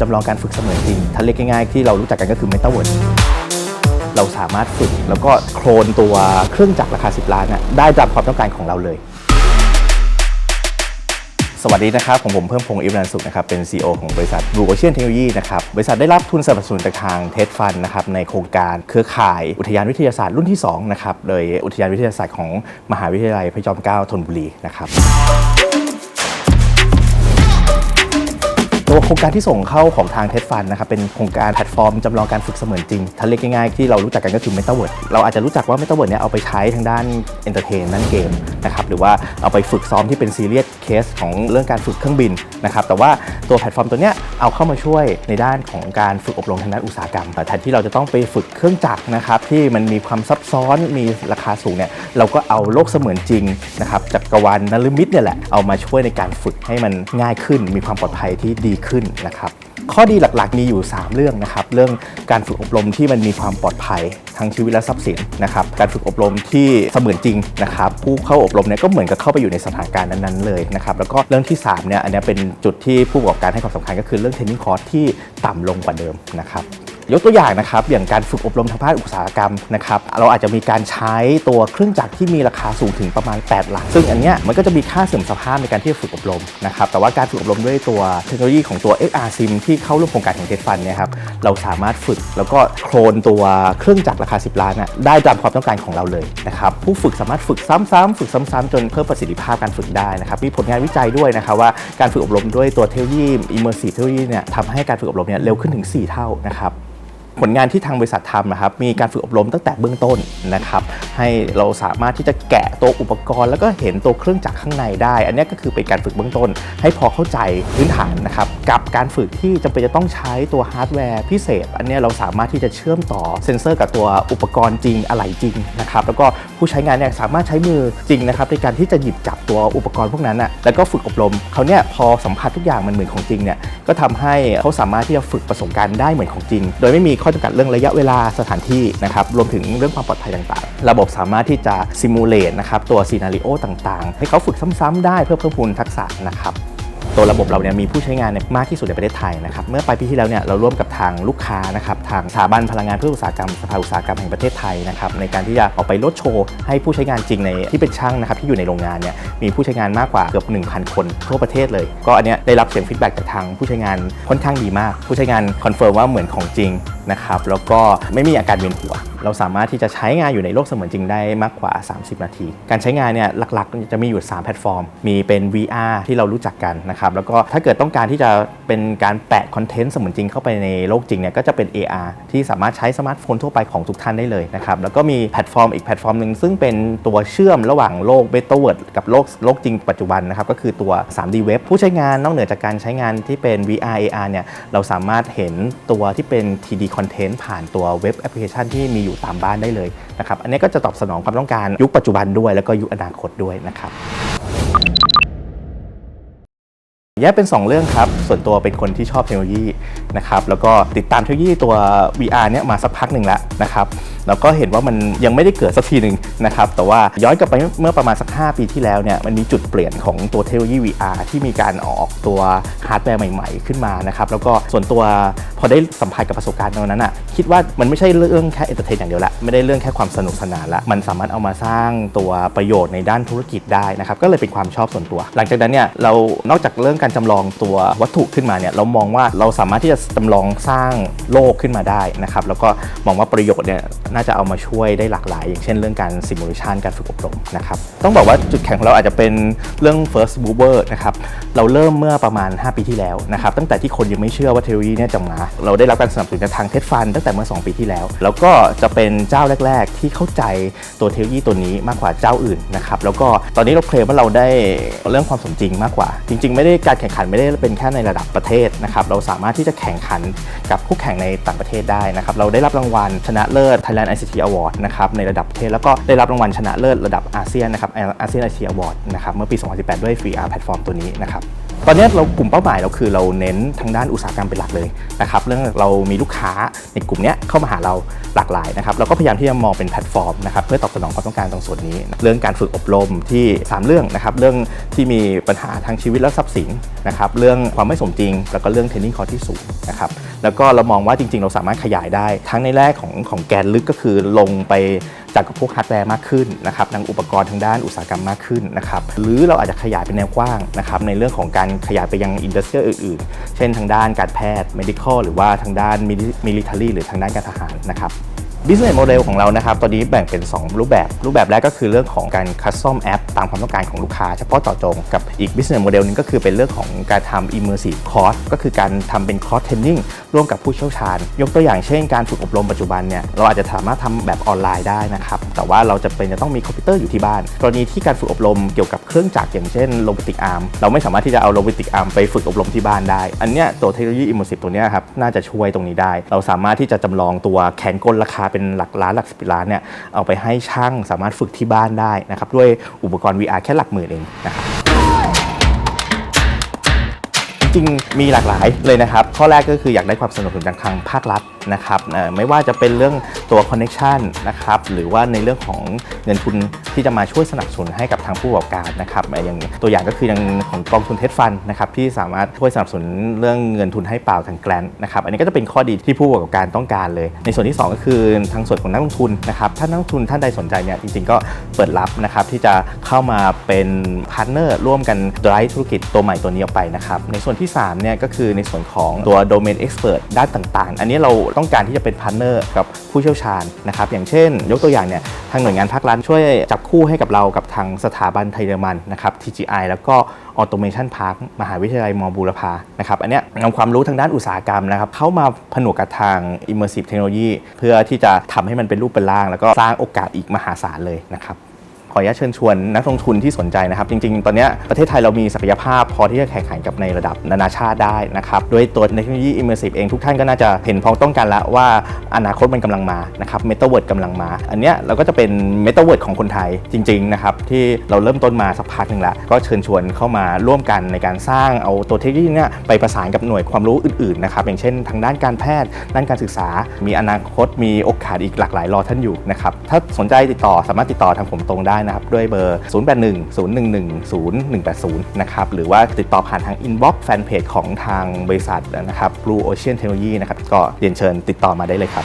จำลองการฝึกเสมือนจริงถ้าเรียกง่ายๆที่เรารู้จักกันก็คือ m e t a เวิร์ดเราสามารถฝึกแล้วก็โคลนตัวเครื่องจักรราคา 10 ล้านน่ะได้ตามความต้องการของเราเลย สวัสดีนะครับผมผมเพิ่มพงศ์อิรันสุขนะครับเป็น CEO ของบริษัท Blue Ocean Technology นะครับบริษัทได้รับทุนสนับสนุนจากทางเท d ฟันนะครับในโครงการเครือข่ายอุทยานวิทยาศาสตร์รุ่นที่2นะครับโดยอุทยานวิทยาศาสตร์ของมหาวิทยาลัยพระจอมเกล้าธนบุรีนะครับ ตัวโครงการที่ส่งเข้าของทางเท d ฟันนะครับเป็นโครงการแพลตฟอร์มจำลองการฝึกเสมือนจริงถ้าเรียกง่ายๆที่เรารู้จักกันก็คือ m e t a เวิร์ดเราอาจจะรู้จักว่า m e t a เวิร์ดเนี่ยเอาไปใช้ทางด้านเอนเตอร์เทนด้านเกมนะครับหรือว่าเอาไปฝึกซ้อมที่เป็นซีเรียสเคสของเรื่องการฝึกเครื่องบินนะครับแต่ว่าตัวแพลตฟอร์มตัวเนี้ยเอาเข้ามาช่วยในด้านของการฝึกอบรมทางด้านอุตสาหกรรมแต่แทนที่เราจะต้องไปฝึกเครื่องจักรนะครับที่มันมีความซับซ้อนมีราคาสูงเนี่ยเราก็เอาโลกเสมือนจริงนะครับจักรวาลนลมิตเนี่ยแหละเอามาช่วยในการฝึกให้มันง่ายขึ้น มีความปลอดภัยที่ดีขึ้นนะครับข้อดีหลักๆ มีอยู่ 3 เรื่องนะครับ เรื่องการฝึกอบรมที่มันมีความปลอดภัยทั้งชีวิตและทรัพย์สินนะครับ การฝึกอบรมที่เสมือนจริงนะครับ ผู้เข้าอบรมเนี่ยก็เหมือนกับเข้าไปอยู่ในสถานการณ์นั้นๆเลยนะครับ แล้วก็เรื่องที่3เนี่ยอันนี้เป็นจุดที่ผู้ประกอบการให้ความสำคัญก็คือเรื่องเทรนนิ่งคอร์สที่ต่ำลงกว่าเดิมนะครับ ยกตัวอย่างนะครับอย่างการฝึกอบรมทางภาคอุตสาหกรรมนะครับเราอาจจะมีการใช้ตัวเครื่องจักรที่มีราคาสูงถึงประมาณ 8 หลัก ซึ่งอันเนี้ยมันก็จะมีค่าเสื่อมสภาพในการที่จะฝึกอบรมนะครับแต่ว่าการฝึกอบรมด้วยตัวเทคโนโลยีของตัว XR Sim ที่เข้าร่วมโครงการของเทฟันเนี่ยครับเราสามารถฝึกแล้วก็โคลนตัวเครื่องจักรราคา 10 ล้านน่ะได้ตามความต้องการของเราเลยนะครับผู้ฝึกสามารถฝึกซ้ำๆฝึกซ้ำๆจนเพิ่มประสิทธิภาพการฝึกได้นะครับมีผลงานวิจัยด้วยนะครับว่าการฝึกอบรมด้วยตัวเทคโนโลยี Immersive เทคโนโลยีเนี่ยทำให้การฝึกอบรมเนี่ยเร็วขึ้นถึง 4 เท่านะครับ ผลงานที่ทางบริษัททำนะครับมีการฝึกอบรมตั้งแต่เบื้องต้นนะครับให้เราสามารถที่จะแกะตัวอุปกรณ์ แล้วก็เห็นตัวเครื่องจักรข้างในได้ อันนี้ก็คือเป็นการฝึกเบื้องต้น ให้พอเข้าใจพื้นฐานนะครับกับการฝึกที่จำเป็นจะต้องใช้ตัวฮาร์ดแวร์พิเศษ อันนี้เราสามารถที่จะเชื่อมต่อเซ็นเซอร์กับตัวอุปกรณ์จริงอะไหล่จริงนะครับแล้วก็ผู้ใช้งานเนี่ยสามารถใช้มือจริงนะครับในการที่จะหยิบจับตัวอุปกรณ์พวกนั้นนะแล้วก็ฝึกอบรมเขาเนี่ยพอสัมผัสทุกอย่างมันเหมือนของจริงเนี่ยก็ทำให้เขาสามารถที่จะฝึกประสบการณ์ได้เหมือนของจริง โดยไม่มีข้อจำกัดเรื่องระยะเวลาสถานที่นะครับรวมถึงเรื่องความปลอดภัยต่างๆ ระบบสามารถที่จะซิมูเลตนะครับตัวซีนารีโอต่างๆ ให้เขาฝึกซ้ำๆได้เพื่อเพิ่มพูนทักษะนะครับ ตัวระบบเราเนี่ยมีผู้ใช้งานนมากที่สุดในประเทศไทยนะครับเมื่อปลายปีที่แล้วเนี่ยเราร่วมกับทางลูกค้านะครับทางสถาบันพลังงานเพื่ออุตสาหกรรมสภาอุตสาหกรรมแห่งประเทศไทยนะครับในการที่จะออกไปลดโชว์ให้ผู้ใช้งานจริงในที่เป็นช่างนะครับที่อยู่ในโรงงานเนี่ยมีผู้ใช้งานมากกว่าเกือบ 1,000 คนทั่วประเทศเลย ก็อันเนี้ยได้รับเสียงฟีดแบ็กจากทางผู้ใช้งานค่อนข้างดีมาก ผู้ใช้งานคอนเฟิร์มว่าเหมือนของจริงนะครับแล้วก็ไม่มีอาการเวียนหัว เราสามารถที่จะใช้งานอยู่ในโลกเสมือนจริงได้มากกว่า 30 นาที การใช้งานเนี่ยหลักๆ จะมีอยู่ 3 แพลตฟอร์ม มีเป็น VR ที่เรารู้จักกันนะครับแล้วก็ถ้าเกิดต้องการที่จะเป็นการแปะคอนเทนต์เสมือนจริงเข้าไปในโลกจริงเนี่ยก็จะเป็น AR ที่สามารถใช้สมาร์ทโฟนทั่วไปของทุกท่านได้เลยนะครับแล้วก็มีแพลตฟอร์มอีกแพลตฟอร์มหนึ่งซึ่งเป็นตัวเชื่อมระหว่างโลก m e t a เวิร์ดกับโลกโลกจริงปัจจุบันนะครับก็คือตัว 3D Web ผู้ใช้งานนอกเหนือจากการใช้งานที่เป็น VR AR เนี่ยเราสามารถเห็นตัวที่เป็น 3D Content ผ่านตัวเว็บแอปพลิเคชันที่มีอยู่ตามบ้านได้เลยนะครับอันนี้ก็จะตอบสนองความต้องการยุคปัจจุบันด้วย แล้วก็ยุคอนาคตด้วยนะครับ แยกเป็น 2 เรื่องครับ ส่วนตัวเป็นคนที่ชอบเทคโนโลยีนะครับแล้วก็ติดตามเทคโนโลยีตัว VR เนี่ยมาสักพักหนึ่งแล้วนะครับแล้วก็เห็นว่ามันยังไม่ได้เกิดสักทีหนึ่งนะครับแต่ว่าย้อนกลับไปเมื่อประมาณสัก 5 ปีที่แล้วเนี่ยมันมีจุดเปลี่ยนของตัวเทคโนโลยี VR ที่มีการออกตัวฮาร์ดแวร์ใหม่ ๆ ขึ้นมานะครับแล้วก็ส่วนตัวพอได้สัมผัสกับประสบการณ์ตรงนั้นอะคิดว่ามันไม่ใช่เรื่องแค่เอนเตอร์เทนอย่างเดียวละไม่ได้เรื่องแค่ความสนุกสนานละมันสามารถเอามาสร้างตัวประโยชน์ในด้านธุรกิจได้นะครับก็เลยเป็นความชอบส่วนตัว หลังจากนั้นเนี่ยเรานอกจากเรื่องการจำลองตัววัตถุขึ้นมาเนี่ยเรามองว่าเราสามารถที่จะจำลองสร้างโลกขึ้นมาได้นะครับแล้วก็มองว่าประโยชน์เนี่ยน่าจะเอามาช่วยได้หลากหลาย อย่างเช่นเรื่องการซิมูเลชันการฝึกอบรมนะครับต้องบอกว่าจุดแข็งของเราอาจจะเป็นเรื่อง first mover นะครับเราเริ่มเมื่อประมาณ 5 ปีที่แล้วนะครับตั้งแต่ที่คนยังไม่เชื่อว่าเทคโนโลยีเนี่ยจะมาเราได้รับการสนับสนุนจากทางเทสฟันตั้งแต่เมื่อ 2 ปีที่แล้ว แล้วก็จะเป็นเจ้าแรก ๆ ที่เข้าใจตัวเทคโนโลยีตัวนี้มากกว่าเจ้าอื่นนะครับแล้วก็ตอนนี้เราเคลมว่าเราได้เรื่องความสมจริงมากกว่า จริง ๆ ไม่ได้การแข่งขันไม่ได้เป็นแค่ในระดับประเทศนะครับเราสามารถที่จะแข่งขันกับคู่แข่งในต่างประเทศได้นะครับเราได้รับรางวัลชนะเลิศ Thailand ICT Award นะครับในระดับประเทศแล้วก็ได้รับรางวัลชนะเลิศระดับอาเซียนนะครับอาเซียน ICT Award นะครับเมื่อปี 2018 ด้วย VR แพลตฟอร์มตัวนี้นะครับ ตอนนี้เรากลุ่มเป้าหมายเราคือเราเน้นทางด้านอุตสาหกรรมเป็นหลักเลยนะครับเรื่องเรามีลูกค้าในกลุ่มนี้เข้ามาหาเราหลากหลายนะครับเราก็พยายามที่จะมองเป็นแพลตฟอร์มนะครับเพื่อตอบสนองความต้องการตรงส่วนนี้ เรื่องการฝึกอบรมที่ 3 เรื่องนะครับเรื่องที่มีปัญหาทางชีวิตและทรัพย์สินนะครับเรื่องความไม่สมจริง แล้วก็เรื่องเทรนนิ่งคอร์ที่สูงนะครับแล้วก็เรามองว่าจริง ๆ เราสามารถขยายได้ ทั้งในแรกของของแกนลึกก็คือลงไป จากกับพวกฮาร์ดแวร์มากขึ้นนะครับทางอุปกรณ์ทางด้านอุตสาหกรรมมากขึ้นนะครับหรือเราอาจจะขยายเป็นแนวกว้างนะครับในเรื่องของการขยายไปยังอินดัสเทรียลอื่นๆ เช่นทางด้านการแพทย์ medical หรือว่าทางด้าน military หรือทางด้านการทหารนะครับ Business Model ของเรานะครับ ตอนนี้แบ่งเป็น 2 รูปแบบ รูปแบบแรกก็คือเรื่องของการ Custom App ตามความต้องการของลูกค้า เฉพาะเจาะจง กับอีก Business Model นึงก็คือเป็นเรื่องของการทำ Immersive Course ก็คือการทำเป็น Course Training ร่วมกับผู้เชี่ยวชาญ ยกตัวอย่างเช่นการฝึกอบรมปัจจุบันเนี่ย เราอาจจะสามารถทำแบบออนไลน์ได้นะครับ แต่ว่าเราจะเป็นจะต้องมีคอมพิวเตอร์อยู่ที่บ้าน กรณีที่การฝึกอบรมเกี่ยวกับเครื่องจักรอย่างเช่นโ o บิติกอาร์ม เราไม่สามารถที่จะเอาโ o บิติกอาร์มไปฝึกอบรมที่บ้านได้ อันเนี้ยตัวเทคโนโลยี Immersive ตัวเนี้ยครับ น่าจะช่วยตรงนี้ได้ เราสามารถที่จะจำลองตัวแขนกลราคาเป็นหลักล้านหลักสิบล้านเนี่ยเอาไปให้ช่างสามารถฝึกที่บ้านได้นะครับด้วยอุปกรณ์ VR แค่หลักหมื่นเองนะครับ จริงๆมีหลากหลายเลยนะครับ ข้อแรกก็คืออยากได้ความสนับสนุนจากทางภาครัฐนะครับไม่ว่าจะเป็นเรื่องตัวคอนเน็ชันนะครับหรือว่าในเรื่องของเงินทุนที่จะมาช่วยสนับสนุนให้กับทางผู้ประกอบการนะครับอย่างตัวอย่างก็คืออย่างของกองทุนเทสฟันนะครับที่สามารถช่วยสนับสนุนเรื่องเงินทุนให้เปล่าทางแกลนนะครับอันนี้ก็จะเป็นข้อดีที่ผู้ประกอบการต้องการเลย ในส่วนที่ 2 ก็คือทางส่วนของนักลงทุนนะครับถ้านักลงทุนท่านใดสนใจเนี่ยจริง ๆ ก็เปิดรับนะครับที่จะเข้ามาเป็นพาร์ทเนอร์ร่วมกัน drive ธุรกิจตัวใหม่ตัวนี้ออกไปนะครับในส่วนที่3เนี่ยก็คือในส่วนของตัว domain expert ด้านต่างๆ อันนี้เราต้องการที่จะเป็นพาร์ทเนอร์กับผู้เชี่ยวชาญนะครับอย่างเช่น ยกตัวอย่างเนี่ยทางหน่วยงานภาครัฐช่วยจับคู่ให้กับเรากับทางสถาบันไทยเยอรมันนะครับ TGI แล้วก็ Automation Park มหาวิทยาลัยมอบูรพานะครับอันเนี้ยนำความรู้ทางด้านอุตสาหกรรมนะครับเข้ามาผนวกกับทาง Immersive Technology เพื่อที่จะทำให้มันเป็นรูปเป็นร่าง แล้วก็สร้างโอกาสอีกมหาศาลเลยนะครับ ขออนุญาตเชิญชวนนักลงทุนที่สนใจนะครับ จริง ๆ ตอนนี้ประเทศไทยเรามีศักยภาพพอที่จะแข่งขันกับในระดับนานาชาติได้นะครับด้วยตัวเทคโนโลยี Immersive เองทุกท่านก็น่าจะเห็นพ้องต้องกันแล้วว่าอนาคตมันกำลังมานะครับ Metaverse กำลังมา อันเนี้ยเราก็จะเป็น Metaverse ของคนไทยจริงๆนะครับที่เราเริ่มต้นมาสักพักหนึ่งล้วก็เชิญชวนเข้ามาร่วมกันในการสร้างเอาตัวเทคโนโลยีเนี่ยไปประสานกับหน่วยความรู้อื่นๆนะครับอย่างเช่น ทางด้านการแพทย์ ด้านการศึกษา มีอนาคตมีโอกาสอีกหลากหลายรอท่านอยู่นะครับถ้าสนใจติดต่อสามารถติดต่อทางผมตรงได้นะครับ ด้วยเบอร์ 081 011 0180 นะครับ หรือว่าติดต่อผ่านทาง inbox fanpage ของทางบริษัทนะครับ Blue Ocean Technology นะครับ ก็เรียนเชิญติดต่อมาได้เลยครับ